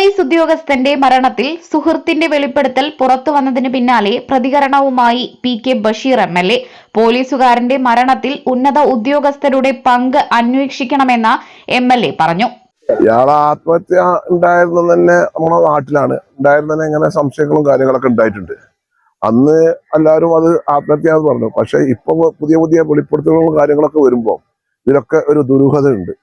Police ഉദ്യോഗസ്ഥന്റെ മരണത്തിൽ സുഹൃത്തിന്റെ വെളിപ്പെടുത്തൽ പുറത്തു വന്നതിന് പിന്നാലെ പ്രതികരണവുമായി P K Basheer M L A. പോലീസുകാരന്റെ മരണത്തിൽ ഉന്നത ഉദ്യോഗസ്ഥരുടെ പങ്ക് അന്വേഷിക്കണമെന്ന് എം എൽ എ പറഞ്ഞു. ഇയാളെ ആത്മഹത്യ ഉണ്ടായിരുന്നത് തന്നെ നമ്മുടെ നാട്ടിലാണ്. ഉണ്ടായിരുന്നു തന്നെ ഇങ്ങനെ സംശയങ്ങളും കാര്യങ്ങളൊക്കെ ഉണ്ടായിട്ടുണ്ട്. അന്ന് എല്ലാവരും അത് ആത്മഹത്യ എന്ന് പറഞ്ഞു. പക്ഷെ ഇപ്പൊ പുതിയ പുതിയ വെളിപ്പെടുത്തലുകളും കാര്യങ്ങളൊക്കെ വരുമ്പോൾ ഇതിലൊക്കെ ഒരു ദുരൂഹത ഉണ്ട്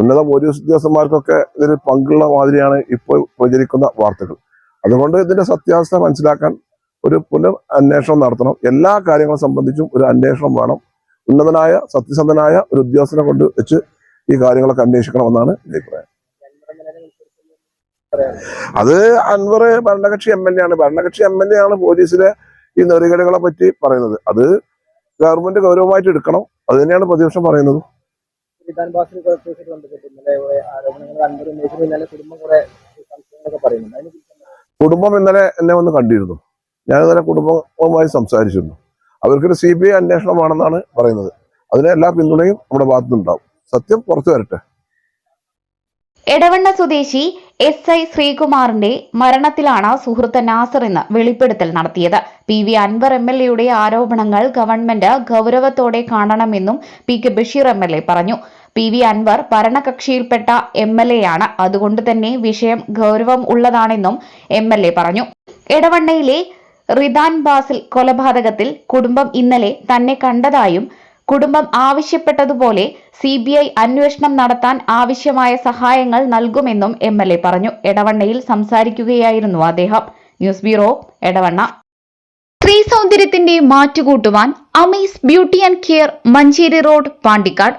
ഉന്നത പോലീസ് ഉദ്യോഗസ്ഥന്മാർക്കൊക്കെ ഇതിൽ പങ്കുള്ള മാതിരിയാണ് ഇപ്പോൾ പ്രചരിക്കുന്ന വാർത്തകൾ. അതുകൊണ്ട് ഇതിന്റെ സത്യാവസ്ഥ മനസ്സിലാക്കാൻ ഒരു പുനർ അന്വേഷണം നടത്തണം. എല്ലാ കാര്യങ്ങളെ സംബന്ധിച്ചും ഒരു അന്വേഷണം വേണം. ഉന്നതനായ സത്യസന്ധനായ ഒരു ഉദ്യോഗസ്ഥനെ കൊണ്ട് വെച്ച് ഈ കാര്യങ്ങളൊക്കെ അന്വേഷിക്കണമെന്നാണ് അഭിപ്രായം. അത് അൻവർ ഭരണകക്ഷി എം എൽ എ ആണ്. ഭരണകക്ഷി എം എൽ എ ആണ് പോലീസിലെ ഈ നെറികടകളെ പറ്റി പറയുന്നത്. അത് ഗവൺമെന്റ് ഗൗരവമായിട്ട് എടുക്കണം. അത് തന്നെയാണ് പ്രതിപക്ഷം പറയുന്നത്. വിധാൻ ബാസിൽ കേസുമായിട്ട് ബന്ധപ്പെട്ട് ഇന്നലെ കുറെ ആരോപണങ്ങൾ അൻപത് ഉന്നയിച്ചത് ഇന്നലെ കുടുംബം കുറെ സംശയങ്ങളൊക്കെ പറയുന്നുണ്ട്. അതിനെ കുടുംബം ഇന്നലെ എന്നെ ഒന്ന് കണ്ടിരുന്നു. ഞാൻ ഇന്നലെ കുടുംബവുമായി സംസാരിച്ചിരുന്നു. അവർക്കൊരു സി ബി ഐ അന്വേഷണമാണെന്നാണ് പറയുന്നത്. അതിന് എല്ലാ പിന്തുണയും നമ്മുടെ ഭാഗത്തുനിന്നുണ്ടാവും. സത്യം പുറത്തു വരട്ടെ. എടവണ്ണ സ്വദേശി എസ് ഐ ശ്രീകുമാറിന്റെ മരണത്തിലാണ് സുഹൃത്ത് നാസർ ഇന്ന് വെളിപ്പെടുത്തൽ നടത്തിയത്. P V Anvar M L എയുടെ ആരോപണങ്ങൾ ഗവൺമെന്റ് ഗൗരവത്തോടെ കാണണമെന്നും P K Basheer M L A പറഞ്ഞു. പി വി അൻവർ ഭരണകക്ഷിയിൽപ്പെട്ട എം എൽ എ ആണ് അതുകൊണ്ട് തന്നെ വിഷയം ഗൗരവം ഉള്ളതാണെന്നും എം എൽ എ പറഞ്ഞു. എടവണ്ണയിലെ റിദാൻ ബാസിൽ കൊലപാതകത്തിൽ കുടുംബം ഇന്നലെ തന്നെ കണ്ടതായും കുടുംബം ആവശ്യപ്പെട്ടതുപോലെ സി ബി ഐ അന്വേഷണം നടത്താൻ ആവശ്യമായ സഹായങ്ങൾ നൽകുമെന്നും എം എൽ എ പറഞ്ഞു. എടവണ്ണയിൽ സംസാരിക്കുകയായിരുന്നു അദ്ദേഹം. News bureau Edavanna. സ്ത്രീ സൗന്ദര്യത്തിന്റെ മാറ്റുകൂട്ടുവാൻ Amees beauty and care Manjeri road Pandikkad.